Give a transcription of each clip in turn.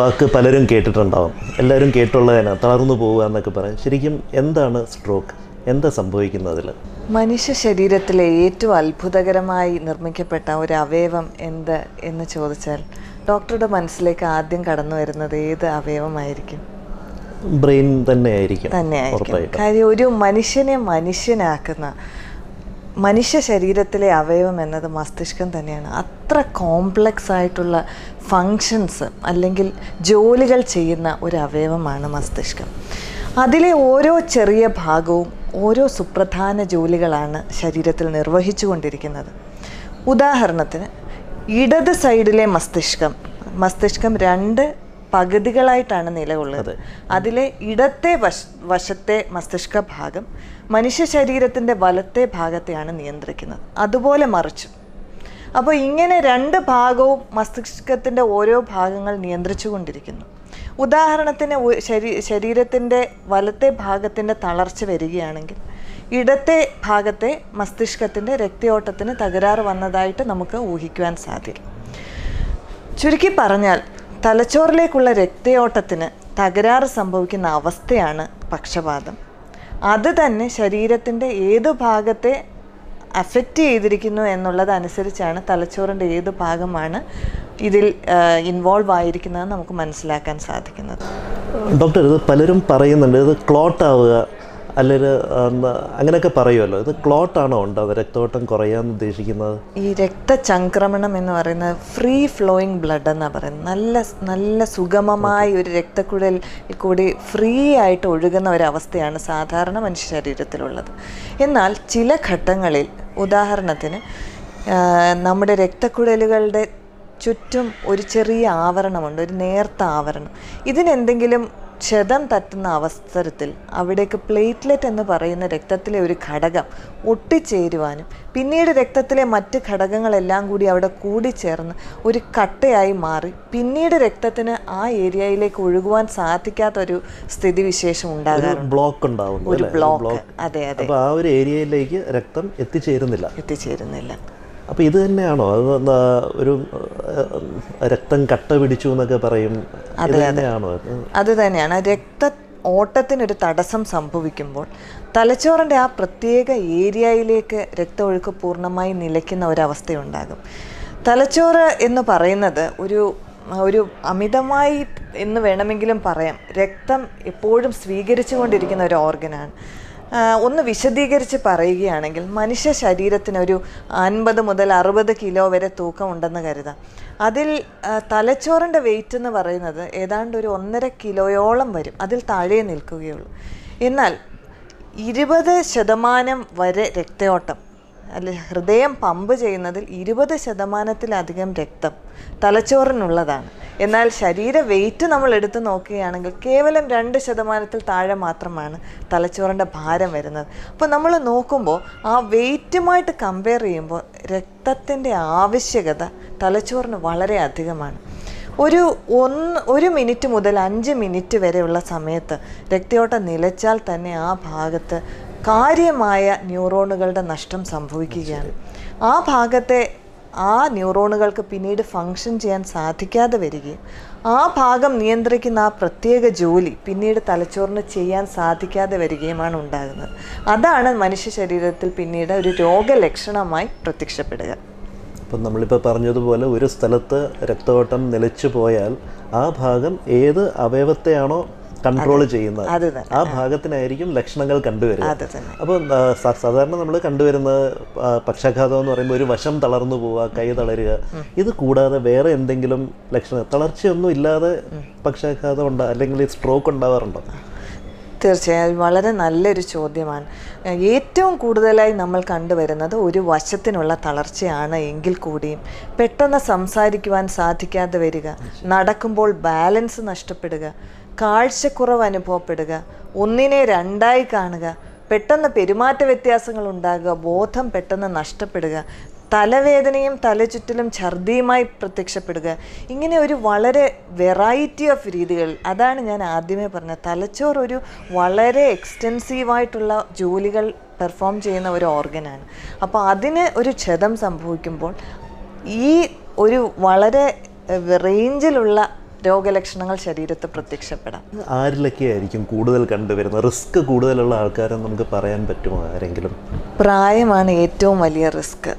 വാക്ക് പലരും കേട്ടിട്ടുണ്ടാവും. എല്ലാവരും കേട്ടുള്ളതിനാ തളർന്നു പോവുക എന്നൊക്കെ പറയും. ശരിക്കും എന്താണ് സ്ട്രോക്ക് എന്താ സംഭവിക്കുന്നതിൽ മനുഷ്യ ശരീരത്തിലെ ഏറ്റവും അത്ഭുതകരമായി നിർമ്മിക്കപ്പെട്ട ഒരു അവയവം എന്ത് എന്ന് ചോദിച്ചാൽ ഡോക്ടറുടെ മനസ്സിലേക്ക് ആദ്യം കടന്നു വരുന്നത് ഏത് അവയവമായിരിക്കും? ബ്രെയിൻ തന്നെയായിരിക്കും തന്നെയായിരിക്കും. കാര്യം ഒരു മനുഷ്യനെ മനുഷ്യനാക്കുന്ന മനുഷ്യ ശരീരത്തിലെ അവയവം എന്നത് മസ്തിഷ്കം തന്നെയാണ്. അത്ര കോംപ്ലക്സ് ആയിട്ടുള്ള ഫങ്ഷൻസ് അല്ലെങ്കിൽ ജോലികൾ ചെയ്യുന്ന ഒരു അവയവമാണ് മസ്തിഷ്കം. അതിലെ ഓരോ ചെറിയ ഭാഗവും ഓരോ സുപ്രധാന ജോലികളാണ് ശരീരത്തിൽ നിർവഹിച്ചു കൊണ്ടിരിക്കുന്നത്. ഉദാഹരണത്തിന് ഇടത് സൈഡിലെ മസ്തിഷ്കം മസ്തിഷ്കം രണ്ട് പകുതികളായിട്ടാണ് നിലകൊള്ളുന്നത് അതിലെ ഇടത്തെ വശ വശത്തെ മസ്തിഷ്ക ഭാഗം മനുഷ്യ ശരീരത്തിന്റെ വലത്തെ ഭാഗത്തെയാണ് നിയന്ത്രിക്കുന്നത്. അതുപോലെ മറിച്ചു. അപ്പോൾ ഇങ്ങനെ രണ്ട് ഭാഗവും മസ്തിഷ്കത്തിന്റെ ഓരോ ഭാഗങ്ങൾ നിയന്ത്രിച്ചു കൊണ്ടിരിക്കുന്നു ഉദാഹരണത്തിന് ശരീ ശരീരത്തിന്റെ വലത്തെ ഭാഗത്തിന്റെ തളർച്ച വരികയാണെങ്കിൽ ഇടത്തെ ഭാഗത്തെ മസ്തിഷ്കത്തിന്റെ രക്തയോട്ടത്തിന് തകരാറ് വന്നതായിട്ട് നമുക്ക് ഊഹിക്കുവാൻ സാധിക്കും ചുരുക്കി പറഞ്ഞാൽ തലച്ചോറിലേക്കുള്ള രക്തയോട്ടത്തിന് തകരാറ് സംഭവിക്കുന്ന അവസ്ഥയാണ് പക്ഷപാതം. അത് തന്നെ ശരീരത്തിന്റെ ഏത് ഭാഗത്തെ അഫക്റ്റ് ചെയ്തിരിക്കുന്നു എന്നുള്ളതനുസരിച്ചാണ് തലച്ചോറിന്റെ ഏത് ഭാഗമാണ് ഇതിൽ ഇൻവോൾവ് ആയിരിക്കുന്നതെന്ന് നമുക്ക് മനസ്സിലാക്കാൻ സാധിക്കുന്നത്. ഡോക്ടർ ഇത് പലരും പറയുന്നുണ്ട് ഇത് ക്ലോട്ട് ആവുക അല്ലെങ്കിൽ അങ്ങനെയൊക്കെ പറയുമല്ലോ. ഇത് ക്ലോട്ട് ആണോ ഉണ്ടാവുക രക്തോട്ടം കുറയാന്ന് ഉദ്ദേശിക്കുന്നത്? ഈ രക്തചംക്രമണം എന്ന് പറയുന്നത് ഫ്രീ ഫ്ലോയിങ് ബ്ലഡ് എന്നാണ് പറയുന്നത്. നല്ല നല്ല സുഗമമായ ഒരു രക്തക്കുഴൽ കൂടി ഫ്രീ ആയിട്ട് ഒഴുകുന്ന ഒരവസ്ഥയാണ് സാധാരണ മനുഷ്യ ശരീരത്തിലുള്ളത്. എന്നാൽ ചില ഘട്ടങ്ങളിൽ ഉദാഹരണത്തിന് നമ്മുടെ രക്തക്കുഴലുകളുടെ ചുറ്റും ഒരു ചെറിയ ആവരണമുണ്ട് ഒരു നേർത്ത ആവരണം. ഇതിനെന്തെങ്കിലും ക്ഷതം തട്ടുന്ന അവസരത്തിൽ അവിടേക്ക് പ്ലേറ്റ്ലെറ്റ് എന്ന് പറയുന്ന രക്തത്തിലെ ഒരു ഘടകം ഒട്ടിച്ചേരുവാനും പിന്നീട് രക്തത്തിലെ മറ്റ് ഘടകങ്ങളെല്ലാം കൂടി അവിടെ കൂടിച്ചേർന്ന് ഒരു കട്ടയായി മാറി പിന്നീട് രക്തത്തിന് ആ ഏരിയയിലേക്ക് ഒഴുകുവാൻ സാധിക്കാത്തൊരു സ്ഥിതിവിശേഷം ഉണ്ടാകാറുണ്ട്. ബ്ലോക്ക് ഉണ്ടാവും ഒരു ബ്ലോക്ക് അതെ അതെ. ആ ഒരു ഏരിയയിലേക്ക് രക്തം എത്തിച്ചേരുന്നില്ല. എത്തിച്ചേരുന്നില്ല. അപ്പോൾ ഇത് തന്നെയാണോ? അത് ഒരു രക്തം കട്ട പിടിച്ചു എന്നൊക്കെ പറയും. അത് തന്നെയാണോ അത്? തന്നെയാണ്. രക്ത ഓട്ടത്തിനൊരു തടസ്സം സംഭവിക്കുമ്പോൾ തലച്ചോറിന്റെ ആ പ്രത്യേക ഏരിയയിലേക്ക് രക്തമൊഴുക്ക് പൂർണമായി നിലയ്ക്കുന്ന ഒരവസ്ഥയുണ്ടാകും. തലച്ചോറ് എന്ന് പറയുന്നത് ഒരു ഒരു അമിതമായി എന്ന് വേണമെങ്കിലും പറയാം. രക്തം എപ്പോഴും സ്വീകരിച്ചു കൊണ്ടിരിക്കുന്ന ഒരു ഓർഗനാണ്. ഒന്ന് വിശദീകരിച്ച് പറയുകയാണെങ്കിൽ മനുഷ്യ ശരീരത്തിന് ഒരു അൻപത് മുതൽ അറുപത് കിലോ വരെ തൂക്കം ഉണ്ടെന്ന് കരുതാം. അതിൽ തലച്ചോറിന്റെ വെയിറ്റ് എന്ന് പറയുന്നത് ഏതാണ്ട് ഒരു ഒന്നര കിലോയോളം വരും. അതിൽ താഴെ നിൽക്കുകയുള്ളൂ. എന്നാൽ ഇരുപത് ശതമാനം വരെ രക്തയോട്ടം അല്ലെ ഹൃദയം പമ്പ് ചെയ്യുന്നതിൽ ഇരുപത് ശതമാനത്തിലധികം രക്തം തലച്ചോറിനുള്ളതാണ്. എന്നാൽ ശരീര വെയിറ്റ് നമ്മൾ എടുത്തു നോക്കുകയാണെങ്കിൽ കേവലം രണ്ട് ശതമാനത്തിൽ താഴെ മാത്രമാണ് തലച്ചോറിന്റെ ഭാരം വരുന്നത്. അപ്പോൾ നമ്മൾ നോക്കുമ്പോൾ ആ വെയിറ്റുമായിട്ട് കമ്പയർ ചെയ്യുമ്പോൾ രക്തത്തിന്റെ ആവശ്യകത തലച്ചോറിന് വളരെ അധികമാണ്. ഒരു ഒന്ന് ഒരു മിനിറ്റ് മുതൽ അഞ്ച് മിനിറ്റ് വരെയുള്ള സമയത്ത് രക്തയോട്ടം നിലച്ചാൽ തന്നെ ആ ഭാഗത്ത് കാര്യമായ ന്യൂറോണുകളുടെ നഷ്ടം സംഭവിക്കുകയാണ്. ആ ഭാഗത്തെ ആ ന്യൂറോണുകൾക്ക് പിന്നീട് ഫങ്ഷൻ ചെയ്യാൻ സാധിക്കാതെ വരികയും ആ ഭാഗം നിയന്ത്രിക്കുന്ന ആ പ്രത്യേക ജോലി പിന്നീട് തലച്ചോറിന് ചെയ്യാൻ സാധിക്കാതെ വരികയുമാണ് ഉണ്ടാകുന്നത്. അതാണ് മനുഷ്യ ശരീരത്തിൽ പിന്നീട് ഒരു രോഗലക്ഷണമായി പ്രത്യക്ഷപ്പെടുക. അപ്പം നമ്മളിപ്പോൾ പറഞ്ഞതുപോലെ ഒരു സ്ഥലത്ത് രക്തയോട്ടം നിലച്ചു പോയാൽ ആ ഭാഗം ഏത് അവയവത്തെയാണോ കൺട്രോൾ ചെയ്യുന്നത്. ആ ഭാഗത്തിനായിരിക്കും ലക്ഷണങ്ങൾ കണ്ടുവരുന്നത് അപ്പോൾ സാധാരണ നമ്മൾ കണ്ടുവരുന്ന പക്ഷാഘാതം എന്ന് പറയുമ്പോൾ ഒരു വശം തളർന്നു പോവുക കൈ തളരുക. ഇത് കൂടാതെ വേറെ എന്തെങ്കിലും ലക്ഷണം തളർച്ചയൊന്നും ഇല്ലാതെ പക്ഷാഘാതം ഉണ്ടോ അല്ലെങ്കിൽ സ്ട്രോക്ക് ഉണ്ടാവാറുണ്ടോ? തീർച്ചയായും. വളരെ നല്ലൊരു ചോദ്യമാണ്. ഏറ്റവും കൂടുതലായി നമ്മൾ കണ്ടുവരുന്നത് ഒരു വശത്തിനുള്ള തളർച്ചയാണ് എങ്കിൽ കൂടിയും. പെട്ടെന്ന് സംസാരിക്കുവാൻ സാധിക്കാതെ വരിക നടക്കുമ്പോൾ ബാലൻസ് നഷ്ടപ്പെടുക കാഴ്ചക്കുറവ് അനുഭവപ്പെടുക ഒന്നിനെ രണ്ടായി കാണുക പെട്ടെന്ന് പെരുമാറ്റ വ്യത്യാസങ്ങൾ ഉണ്ടാകുക ബോധം പെട്ടെന്ന് നഷ്ടപ്പെടുക തലവേദനയും തലചുറ്റലും ഛർദിയുമായി പ്രത്യക്ഷപ്പെടുക ഇങ്ങനെ ഒരു വളരെ വെറൈറ്റി ഓഫ് രീതികൾ. അതാണ് ഞാൻ ആദ്യമേ പറഞ്ഞത്. തലച്ചോർ ഒരു വളരെ എക്സ്റ്റെൻസീവായിട്ടുള്ള ജോലികൾ പെർഫോം ചെയ്യുന്ന ഒരു ഓർഗനാണ് അപ്പോൾ അതിന് ഒരു ക്ഷതം സംഭവിക്കുമ്പോൾ ഈ ഒരു വളരെ റേഞ്ചിലുള്ള രോഗലക്ഷണങ്ങൾ ശരീരത്ത് പ്രത്യക്ഷപ്പെടാം. ആരിലൊക്കെ ആയിരിക്കും കൂടുതൽ കണ്ടുവരുന്നത്? റിസ്ക് കൂടുതലുള്ള ആൾക്കാരെ നമുക്ക് പറയാൻ പറ്റുമോ ആരെങ്കിലും? പ്രായമാണ് ഏറ്റവും വലിയ റിസ്ക്.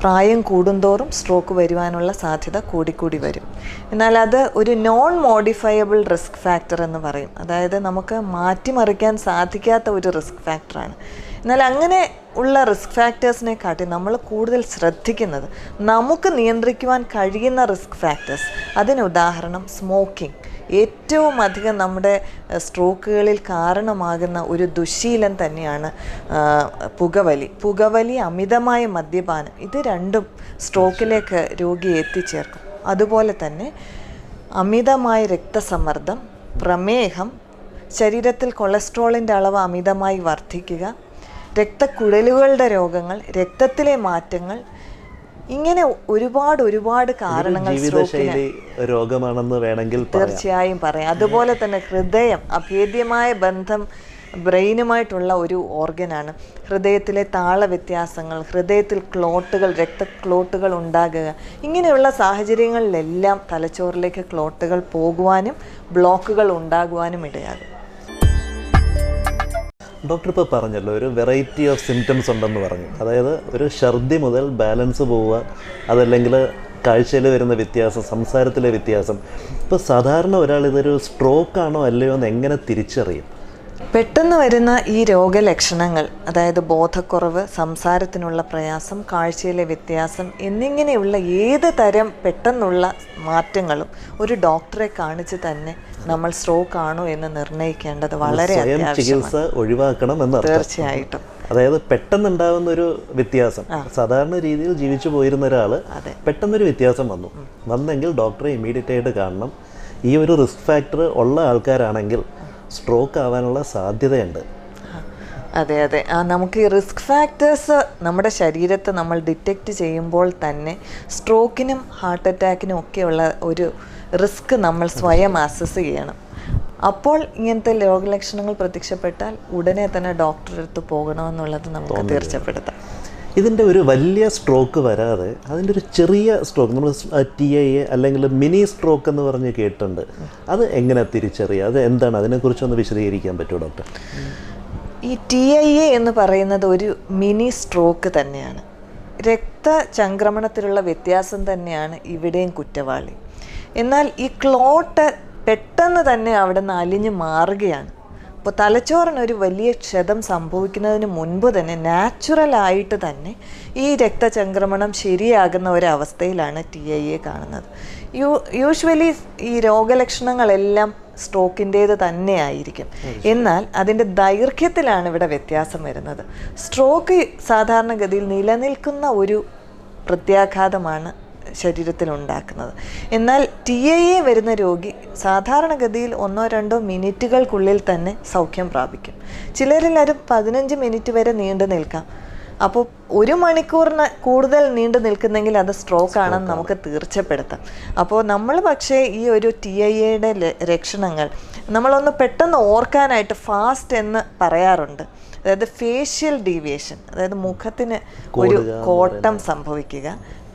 പ്രായം കൂടുന്തോറും സ്ട്രോക്ക് വരുവാനുള്ള സാധ്യത കൂടിക്കൂടി വരും. എന്നാൽ അത് ഒരു നോൺ മോഡിഫയബിൾ റിസ്ക് ഫാക്ടർ എന്ന് പറയും. അതായത് നമുക്ക് മാറ്റിമറിക്കാൻ സാധിക്കാത്ത ഒരു റിസ്ക് ഫാക്ടറാണ് എന്നാൽ അങ്ങനെ ഉള്ള റിസ്ക് ഫാക്ടേഴ്സിനെ കാട്ടി നമ്മൾ കൂടുതൽ ശ്രദ്ധിക്കുന്നത് നമുക്ക് നിയന്ത്രിക്കുവാൻ കഴിയുന്ന റിസ്ക് ഫാക്ടേഴ്സ് അതിന് ഉദാഹരണം സ്മോക്കിംഗ് ഏറ്റവും അധികം നമ്മുടെ സ്ട്രോക്കുകളിൽ കാരണമാകുന്ന ഒരു ദുശീലം തന്നെയാണ് പുകവലി. പുകവലി അമിതമായ മദ്യപാനം. ഇത് രണ്ടും സ്ട്രോക്കിലേക്ക് രോഗിയെ എത്തിച്ചേർക്കും. അതുപോലെ തന്നെ അമിതമായ രക്തസമ്മർദ്ദം പ്രമേഹം ശരീരത്തിൽ കൊളസ്ട്രോളിന്റെ അളവ് അമിതമായി വർദ്ധിക്കുക രക്തക്കുഴലുകളുടെ രോഗങ്ങൾ രക്തത്തിലെ മാറ്റങ്ങൾ ഇങ്ങനെ ഒരുപാട് ഒരുപാട് കാരണങ്ങൾ ജീവിതശൈലി രോഗമാണെന്ന് വേണമെങ്കിൽ തീർച്ചയായും പറയാം. അതുപോലെ തന്നെ ഹൃദയം അഭേദ്യമായ ബന്ധം ബ്രെയിനുമായിട്ടുള്ള ഒരു ഓർഗനാണ്. ഹൃദയത്തിലെ താള വ്യത്യാസങ്ങൾ ഹൃദയത്തിൽ ക്ലോട്ടുകൾ രക്തക്ലോട്ടുകൾ ഉണ്ടാകുക ഇങ്ങനെയുള്ള സാഹചര്യങ്ങളിലെല്ലാം തലച്ചോറിലേക്ക് ക്ലോട്ടുകൾ പോകുവാനും ബ്ലോക്കുകൾ ഉണ്ടാകുവാനും ഇടയാകും. ഡോക്ടർ ഇപ്പോൾ പറഞ്ഞല്ലോ ഒരു വെറൈറ്റി ഓഫ് സിംറ്റംസ് ഉണ്ടെന്ന് പറഞ്ഞു. അതായത് ഒരു ഛർദി മുതൽ ബാലൻസ് പോവുക അതല്ലെങ്കിൽ കാഴ്ചയിൽ വരുന്ന വ്യത്യാസം സംസാരത്തിലെ വ്യത്യാസം. ഇപ്പോൾ സാധാരണ ഒരാൾ ഇതൊരു സ്ട്രോക്ക് ആണോ അല്ലയോ എന്ന് എങ്ങനെ തിരിച്ചറിയും? പെട്ടെന്ന് വരുന്ന ഈ രോഗലക്ഷണങ്ങൾ അതായത് ബോധക്കുറവ് സംസാരത്തിനുള്ള പ്രയാസം കാഴ്ചയിലെ വ്യത്യാസം എന്നിങ്ങനെയുള്ള ഏത് തരം പെട്ടെന്നുള്ള മാറ്റങ്ങളും ഒരു ഡോക്ടറെ കാണിച്ച് തന്നെ നമ്മൾ സ്ട്രോക്ക് ആണോ എന്ന് നിർണയിക്കേണ്ടത് വളരെ ചികിത്സ ഒഴിവാക്കണം എന്ന് തീർച്ചയായിട്ടും. അതായത് പെട്ടെന്നുണ്ടാവുന്ന ഒരു വ്യത്യാസം. സാധാരണ രീതിയിൽ ജീവിച്ചു പോയിരുന്ന ഒരാൾ പെട്ടെന്നൊരു വ്യത്യാസം വന്നു. വന്നെങ്കിൽ ഡോക്ടറെ ഇമ്മീഡിയറ്റ് ആയിട്ട് കാണണം. ഈ ഒരു റിസ്ക് ഫാക്ടർ ഉള്ള ആൾക്കാരാണെങ്കിൽ സ്ട്രോക്ക് ആവാനുള്ള സാധ്യതയുണ്ട്. അതെ അതെ. ആ നമുക്ക് ഈ റിസ്ക് ഫാക്ടേഴ്സ് നമ്മുടെ ശരീരത്തെ നമ്മൾ ഡിറ്റക്റ്റ് ചെയ്യുമ്പോൾ തന്നെ സ്ട്രോക്കിനും ഹാർട്ട് അറ്റാക്കിനും ഒക്കെയുള്ള ഒരു റിസ്ക് നമ്മൾ സ്വയം അസസ് ചെയ്യണം. അപ്പോൾ ഇങ്ങനത്തെ രോഗലക്ഷണങ്ങൾ പ്രത്യക്ഷപ്പെട്ടാൽ ഉടനെ തന്നെ ഡോക്ടറെ അടുത്ത് പോകണമെന്നുള്ളത് നമുക്ക് തീർച്ചപ്പെടുത്താം. ഇതിന്റെ ഒരു വലിയ സ്ട്രോക്ക് വരാതെ അതിന്റെ ഒരു ചെറിയ സ്ട്രോക്ക് നമ്മൾ ടി ഐ എ അല്ലെങ്കിൽ മിനി സ്ട്രോക്ക് എന്ന് പറഞ്ഞ് കേട്ടിട്ടുണ്ട്. അത് എങ്ങനെ തിരിച്ചറിയുക അത് എന്താണ്? അതിനെക്കുറിച്ചൊന്ന് വിശദീകരിക്കാൻ പറ്റുമോ ഡോക്ടർ? ഈ ടി ഐ എ എന്ന് പറയുന്നത് ഒരു മിനി സ്ട്രോക്ക് തന്നെയാണ്. രക്തചംക്രമണത്തിലുള്ള വ്യത്യാസം തന്നെയാണ് ഇവിടെയും കുറ്റവാളി. എന്നാൽ ഈ ക്ലോട്ട് പെട്ടെന്ന് തന്നെ അവിടെ നിന്ന് അലിഞ്ഞ് മാറുകയാണ്. അപ്പോൾ തലച്ചോറിന് ഒരു വലിയ ക്ഷതം സംഭവിക്കുന്നതിന് മുൻപ് തന്നെ നാച്ചുറലായിട്ട് തന്നെ ഈ രക്തചംക്രമണം ശരിയാകുന്ന ഒരവസ്ഥയിലാണ് ടി ഐ എ കാണുന്നത്. യു യൂഷ്വലി ഈ രോഗലക്ഷണങ്ങളെല്ലാം സ്ട്രോക്കിന്റേത് തന്നെ ആയിരിക്കും എന്നാൽ അതിന്റെ ദൈർഘ്യത്തിലാണ് ഇവിടെ വ്യത്യാസം വരുന്നത്. സ്ട്രോക്ക് സാധാരണഗതിയിൽ നിലനിൽക്കുന്ന ഒരു പ്രത്യാഘാതമാണ് ശരീരത്തിൽ ഉണ്ടാക്കുന്നത് എന്നാൽ ടി ഐ എ വരുന്ന രോഗി സാധാരണഗതിയിൽ ഒന്നോ രണ്ടോ മിനിറ്റുകൾക്കുള്ളിൽ തന്നെ സൗഖ്യം പ്രാപിക്കും. ചിലരിൽ അത് പതിനഞ്ച് മിനിറ്റ് വരെ നീണ്ടു നിൽക്കാം. അപ്പോൾ ഒരു മണിക്കൂറിന് കൂടുതൽ നീണ്ടു നിൽക്കുന്നെങ്കിൽ അത് സ്ട്രോക്ക് ആണെന്ന് നമുക്ക് തീർച്ചപ്പെടുത്താം. അപ്പോൾ നമ്മൾ പക്ഷേ ഈ ഒരു ടി ഐ എയുടെ ലക്ഷണങ്ങൾ നമ്മളൊന്ന് പെട്ടെന്ന് ഓർക്കാനായിട്ട് ഫാസ്റ്റ് എന്ന് പറയാറുണ്ട്. അതായത് ഫേഷ്യൽ ഡീവിയേഷൻ അതായത് മുഖത്തിന് ഒരു കോട്ടം സംഭവിക്കുക.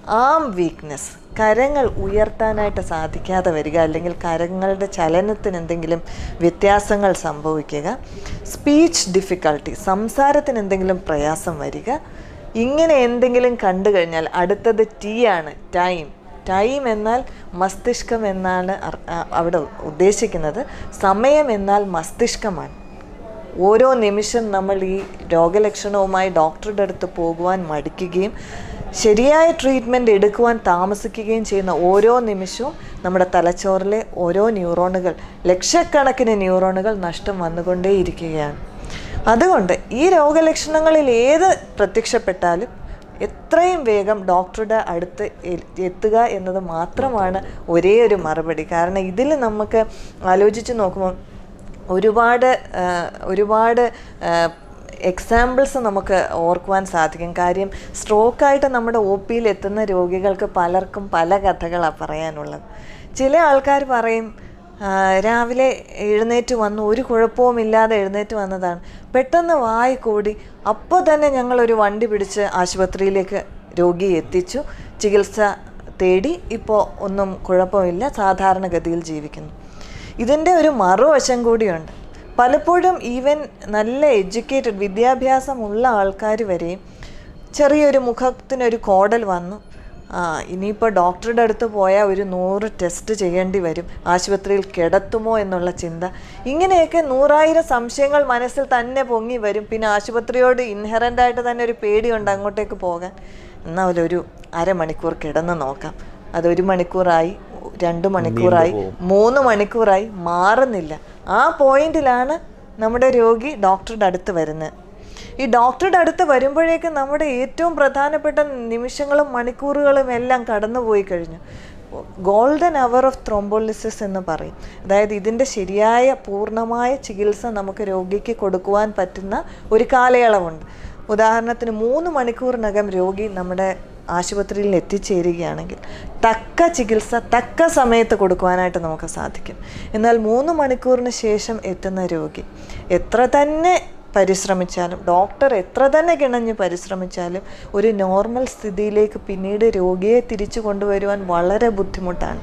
ആം വീക്ക്നെസ് കരങ്ങൾ ഉയർത്താനായിട്ട് സാധിക്കാതെ വരിക അല്ലെങ്കിൽ കരങ്ങളുടെ ചലനത്തിന് എന്തെങ്കിലും വ്യത്യാസങ്ങൾ സംഭവിക്കുക. സ്പീച്ച് ഡിഫിക്കൾട്ടി സംസാരത്തിന് എന്തെങ്കിലും പ്രയാസം വരിക. ഇങ്ങനെ എന്തെങ്കിലും കണ്ടു കഴിഞ്ഞാൽ അടുത്തത് ടീ ആണ് ടൈം ടൈം എന്നാൽ മസ്തിഷ്കം എന്നാണ് അവിടെ ഉദ്ദേശിക്കുന്നത്. സമയം എന്നാൽ മസ്തിഷ്കമാണ്. ഓരോ നിമിഷം നമ്മൾ ഈ രോഗലക്ഷണവുമായി ഡോക്ടറുടെ അടുത്ത് പോകുവാൻ മടിക്കുകയും ശരിയായ ട്രീറ്റ്മെന്റ് എടുക്കുവാൻ താമസിക്കുകയും ചെയ്യുന്ന ഓരോ നിമിഷവും നമ്മുടെ തലച്ചോറിലെ ഓരോ ന്യൂറോണുകൾ ലക്ഷക്കണക്കിന് ന്യൂറോണുകൾ നഷ്ടം വന്നുകൊണ്ടേയിരിക്കുകയാണ്. അതുകൊണ്ട് ഈ രോഗലക്ഷണങ്ങളിൽ ഏത് പ്രത്യക്ഷപ്പെട്ടാലും എത്രയും വേഗം ഡോക്ടറുടെ അടുത്ത് എത്തുക എന്നത് മാത്രമാണ് ഒരേ ഒരു മറുപടി. കാരണം ഇതിൽ നമുക്ക് ആലോചിച്ച് നോക്കുമ്പോൾ ഒരുപാട് ഒരുപാട് എക്സാമ്പിൾസ് നമുക്ക് ഓർക്കുവാൻ സാധിക്കും. കാര്യം സ്ട്രോക്കായിട്ട് നമ്മുടെ ഒ പിയിൽ എത്തുന്ന രോഗികൾക്ക് പലർക്കും പല കഥകളാണ് പറയാനുള്ളത്. ചില ആൾക്കാർ പറയും രാവിലെ എഴുന്നേറ്റ് വന്നു ഒരു കുഴപ്പവുമില്ലാതെ എഴുന്നേറ്റ് വന്നതാണ്. പെട്ടെന്ന് വായി കൂടി അപ്പോൾ തന്നെ ഞങ്ങളൊരു വണ്ടി പിടിച്ച് ആശുപത്രിയിലേക്ക് രോഗിയെ എത്തിച്ചു. ചികിത്സ തേടി ഇപ്പോൾ ഒന്നും കുഴപ്പമില്ല സാധാരണഗതിയിൽ ജീവിക്കുന്നു. ഇതിന്റെ ഒരു മറുവശം കൂടിയുണ്ട്. പലപ്പോഴും ഈവൻ നല്ല എഡ്യൂക്കേറ്റഡ് വിദ്യാഭ്യാസമുള്ള ആൾക്കാർ വരെ ചെറിയൊരു മുഖത്തിനൊരു കോടൽ വന്നു. ആ ഇനിയിപ്പോൾ ഡോക്ടറുടെ അടുത്ത് പോയാൽ ഒരു നൂറ് ടെസ്റ്റ് ചെയ്യേണ്ടി വരും. ആശുപത്രിയിൽ കിടത്തുമോ എന്നുള്ള ചിന്ത. ഇങ്ങനെയൊക്കെ നൂറായിരം സംശയങ്ങൾ മനസ്സിൽ തന്നെ പൊങ്ങി വരും. പിന്നെ ആശുപത്രിയോട് ഇൻഹറന്റായിട്ട് തന്നെ ഒരു പേടിയുണ്ട് അങ്ങോട്ടേക്ക് പോകാൻ. എന്നാൽ ഒരു അരമണിക്കൂർ കിടന്ന് നോക്കാം. അതൊരു മണിക്കൂറായി. രണ്ട് മണിക്കൂറായി മൂന്ന് മണിക്കൂറായി മാറുന്നില്ല. ആ പോയിന്റിലാണ് നമ്മുടെ രോഗി ഡോക്ടറുടെ അടുത്ത് വരുന്നത്. ഈ ഡോക്ടറുടെ അടുത്ത് വരുമ്പോഴേക്കും നമ്മുടെ ഏറ്റവും പ്രധാനപ്പെട്ട നിമിഷങ്ങളും മണിക്കൂറുകളും എല്ലാം കടന്നുപോയി കഴിഞ്ഞു. ഗോൾഡൻ അവർ ഓഫ് ത്രോംബോളിസിസ് എന്ന് പറയും. അതായത് ഇതിന്റെ ശരിയായ പൂർണമായ ചികിത്സ നമുക്ക് രോഗിക്ക് കൊടുക്കുവാൻ പറ്റുന്ന ഒരു കാലയളവുണ്ട്. ഉദാഹരണത്തിന് മൂന്ന് മണിക്കൂറിനകം രോഗി നമ്മുടെ ആശുപത്രിയിൽ എത്തിച്ചേരുകയാണെങ്കിൽ തക്ക ചികിത്സ തക്ക സമയത്ത് കൊടുക്കുവാനായിട്ട് നമുക്ക് സാധിക്കും. എന്നാൽ മൂന്ന് മണിക്കൂറിന് ശേഷം എത്തുന്ന രോഗി എത്ര തന്നെ പരിശ്രമിച്ചാലും ഡോക്ടർ എത്ര തന്നെ കിണഞ്ഞ് പരിശ്രമിച്ചാലും ഒരു നോർമൽ സ്ഥിതിയിലേക്ക് പിന്നീട് രോഗിയെ തിരിച്ചു കൊണ്ടുവരുവാൻ വളരെ ബുദ്ധിമുട്ടാണ്.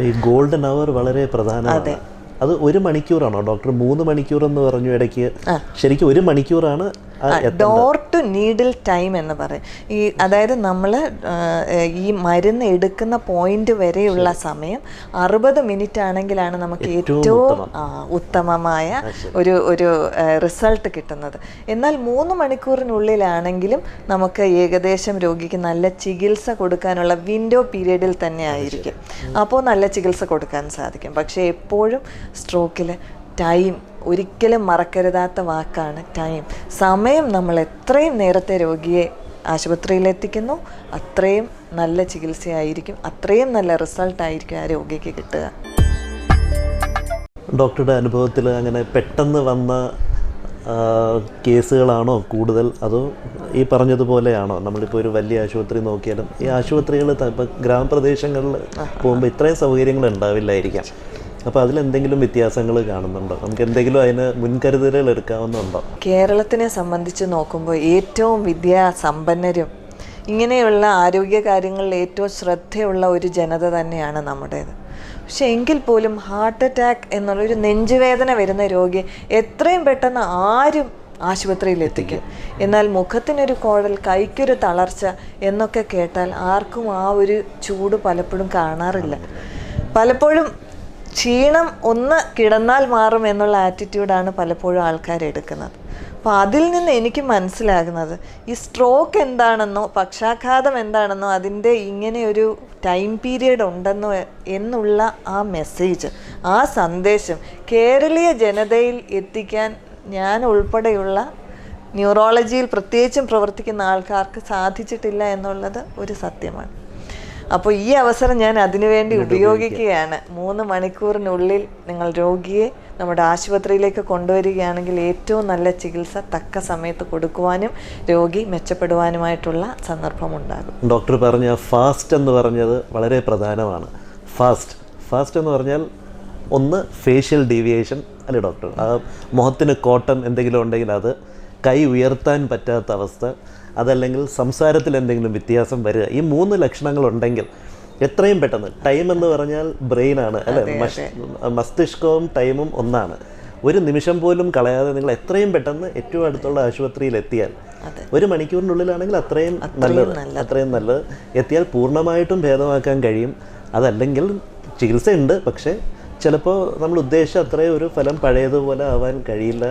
ഈ ഗോൾഡൻ അവർ വളരെ പ്രധാനമാണ്. അതെ. അത് ഒരു മണിക്കൂറാണോ? ഡോക്ടർ മൂന്ന് മണിക്കൂർ എന്ന് പറഞ്ഞു ഇടയ്ക്ക്. ശരിക്കും ഒരു മണിക്കൂറാണ് ഡോർ ടു നീഡിൽ ടൈം എന്ന് പറയും. ഈ അതായത് നമ്മൾ ഈ മരുന്ന് എടുക്കുന്ന പോയിന്റ് വരെയുള്ള സമയം അറുപത് മിനിറ്റ് ആണെങ്കിലാണ് നമുക്ക് ഏറ്റവും ഉത്തമമായ ഒരു ഒരു റിസൾട്ട് കിട്ടുന്നത്. എന്നാൽ മൂന്ന് മണിക്കൂറിനുള്ളിലാണെങ്കിലും നമുക്ക് ഏകദേശം രോഗിക്ക് നല്ല ചികിത്സ കൊടുക്കാനുള്ള വിൻഡോ പീരീഡിൽ തന്നെ ആയിരിക്കും. അപ്പോൾ നല്ല ചികിത്സ കൊടുക്കാൻ സാധിക്കും. പക്ഷേ എപ്പോഴും സ്ട്രോക്കിൽ ടൈം ഒരിക്കലും മറക്കരുതാത്ത വാക്കാണ് ടൈം സമയം നമ്മൾ എത്രയും നേരത്തെ രോഗിയെ ആശുപത്രിയിൽ എത്തിക്കുന്നു അത്രയും നല്ല ചികിത്സയായിരിക്കും. അത്രയും നല്ല റിസൾട്ട് ആയിരിക്കും ആ രോഗിക്ക് കിട്ടുക. ഡോക്ടറുടെ അനുഭവത്തിൽ അങ്ങനെ പെട്ടെന്ന് വന്ന കേസുകളാണോ കൂടുതൽ? അതോ ഈ പറഞ്ഞതുപോലെയാണോ? നമ്മളിപ്പോൾ ഒരു വലിയ ആശുപത്രി നോക്കിയാലും ഈ ആശുപത്രികൾ ഇപ്പം ഗ്രാമപ്രദേശങ്ങളിൽ പോകുമ്പോൾ ഇത്രയും സൗകര്യങ്ങൾ ഉണ്ടാവില്ലായിരിക്കാം. അപ്പോൾ അതിലെന്തെങ്കിലും വ്യത്യാസങ്ങൾ കാണുന്നുണ്ടോ? നമുക്ക് എന്തെങ്കിലും അതിന് മുൻകരുതലുകൾ എടുക്കാവുന്നുണ്ടോ? കേരളത്തിനെ സംബന്ധിച്ച് നോക്കുമ്പോൾ ഏറ്റവും വിദ്യാസമ്പന്നരും ഇങ്ങനെയുള്ള ആരോഗ്യ കാര്യങ്ങളിൽ ഏറ്റവും ശ്രദ്ധയുള്ള ഒരു ജനത തന്നെയാണ് നമ്മുടേത്. പക്ഷെ എങ്കിൽ പോലും ഹാർട്ട് അറ്റാക്ക് എന്നുള്ളൊരു നെഞ്ചുവേദന വരുന്ന രോഗി എത്രയും പെട്ടെന്ന് ആരും ആശുപത്രിയിൽ എത്തിക്കും. എന്നാൽ മുഖത്തിനൊരു കോഴൽ കൈക്കൊരു തളർച്ച എന്നൊക്കെ കേട്ടാൽ ആർക്കും ആ ഒരു ചൂട് പലപ്പോഴും കാണാറില്ല. പലപ്പോഴും ക്ഷീണം ഒന്ന് കിടന്നാൽ മാറും എന്നുള്ള ആറ്റിറ്റ്യൂഡാണ് പലപ്പോഴും ആൾക്കാർ എടുക്കുന്നത്. അപ്പോൾ അതിൽ നിന്ന് എനിക്ക് മനസ്സിലാകുന്നത് ഈ സ്ട്രോക്ക് എന്താണെന്നോ പക്ഷാഘാതം എന്താണെന്നോ അതിന്റെ ഇങ്ങനെ ഒരു ടൈം പീരിയഡ് ഉണ്ടെന്നോ എന്നുള്ള ആ മെസ്സേജ് ആ സന്ദേശം കേരളീയ ജനതയിൽ എത്തിക്കാൻ ഞാൻ ഉൾപ്പെടെയുള്ള ന്യൂറോളജിയിൽ പ്രത്യേകിച്ചും പ്രവർത്തിക്കുന്ന ആൾക്കാർക്ക് സാധിച്ചിട്ടില്ല എന്നുള്ളത് ഒരു സത്യമാണ്. അപ്പോൾ ഈ അവസരം ഞാൻ അതിനുവേണ്ടി ഉപയോഗിക്കുകയാണ്. മൂന്ന് മണിക്കൂറിനുള്ളിൽ നിങ്ങൾ രോഗിയെ നമ്മുടെ ആശുപത്രിയിലേക്ക് കൊണ്ടുവരികയാണെങ്കിൽ ഏറ്റവും നല്ല ചികിത്സ തക്ക സമയത്ത് കൊടുക്കുവാനും രോഗി മെച്ചപ്പെടുവാനുമായിട്ടുള്ള സന്ദർഭമുണ്ടാകും. ഡോക്ടർ പറഞ്ഞ ഫാസ്റ്റ് എന്ന് പറഞ്ഞത് വളരെ പ്രധാനമാണ്. ഫാസ്റ്റ്. ഫാസ്റ്റ് എന്ന് പറഞ്ഞാൽ ഒന്ന് ഫേഷ്യൽ ഡീവിയേഷൻ അല്ലേ ഡോക്ടർ? മുഖത്തിന് കോട്ടൺ എന്തെങ്കിലും ഉണ്ടെങ്കിൽ അത് കൈ ഉയർത്താൻ പറ്റാത്ത അവസ്ഥ അതല്ലെങ്കിൽ സംസാരത്തിൽ എന്തെങ്കിലും വ്യത്യാസം വരിക ഈ മൂന്ന് ലക്ഷണങ്ങളുണ്ടെങ്കിൽ എത്രയും പെട്ടെന്ന് ടൈം എന്ന് പറഞ്ഞാൽ ബ്രെയിനാണ് അല്ലെ? മസ്തിഷ്കവും ടൈമും ഒന്നാണ്. ഒരു നിമിഷം പോലും കളയാതെ നിങ്ങൾ എത്രയും പെട്ടെന്ന് ഏറ്റവും അടുത്തുള്ള ആശുപത്രിയിൽ എത്തിയാൽ ഒരു മണിക്കൂറിനുള്ളിലാണെങ്കിൽ അത്രയും നല്ലത്. അത്രയും നല്ലത്. എത്തിയാൽ പൂർണമായിട്ടും ഭേദമാക്കാൻ കഴിയും. അതല്ലെങ്കിൽ ചികിത്സയുണ്ട് പക്ഷേ ചിലപ്പോൾ നമ്മൾ ഉദ്ദേശിച്ച അത്രയും ഒരു ഫലം പഴയതുപോലെ ആവാൻ കഴിയില്ല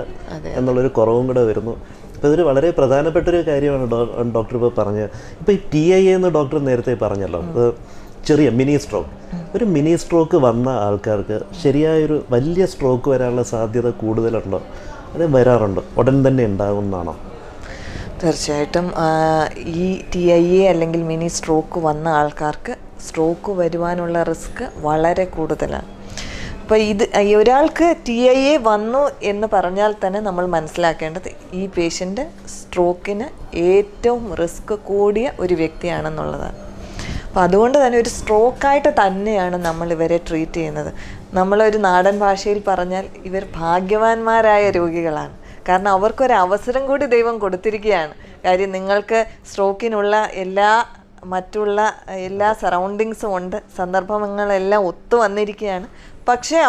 എന്നുള്ളൊരു കുറവും കൂടെ വരുന്നു. അപ്പോൾ ഇതൊരു വളരെ പ്രധാനപ്പെട്ട ഒരു കാര്യമാണ് ഡോക്ടർ ഇപ്പോൾ പറഞ്ഞത് ഇപ്പോൾ ഈ ടി ഐ എന്ന് ഡോക്ടർ നേരത്തെ പറഞ്ഞല്ലോ അത് ചെറിയ മിനി സ്ട്രോക്ക്. ഒരു മിനി സ്ട്രോക്ക് വന്ന ആൾക്കാർക്ക് ശരിയായൊരു വലിയ സ്ട്രോക്ക് വരാനുള്ള സാധ്യത കൂടുതലുണ്ടോ? അത് വരാറുണ്ടോ. ഉടൻ തന്നെ ഉണ്ടാകുന്നതാണോ തീർച്ചയായിട്ടും ഈ ടി ഐ എ അല്ലെങ്കിൽ മിനി സ്ട്രോക്ക് വന്ന ആൾക്കാർക്ക് സ്ട്രോക്ക് വരുവാനുള്ള റിസ്ക് വളരെ കൂടുതലാണ്. അപ്പോൾ ഇത് ഒരാൾക്ക് ടി ഐ എ വന്നു എന്ന് പറഞ്ഞാൽ തന്നെ നമ്മൾ മനസ്സിലാക്കേണ്ടത് ഈ പേഷ്യന്റ് സ്ട്രോക്കിന് ഏറ്റവും റിസ്ക് കൂടിയ ഒരു വ്യക്തിയാണെന്നുള്ളതാണ്. അപ്പോൾ അതുകൊണ്ട് തന്നെ ഒരു സ്ട്രോക്കായിട്ട് തന്നെയാണ് നമ്മൾ ഇവരെ ട്രീറ്റ് ചെയ്യുന്നത്. നമ്മളൊരു നാടൻ ഭാഷയിൽ പറഞ്ഞാൽ ഇവർ ഭാഗ്യവാന്മാരായ രോഗികളാണ്. കാരണം അവർക്കൊരു അവസരം കൂടി ദൈവം കൊടുത്തിരിക്കുകയാണ്. കാര്യം നിങ്ങൾക്ക് സ്ട്രോക്കിനുള്ള എല്ലാ മറ്റുള്ള എല്ലാ സറൗണ്ടിങ്സും ഉണ്ട്. സന്ദർഭങ്ങളെല്ലാം ഒത്തു വന്നിരിക്കുകയാണ്. പക്ഷേ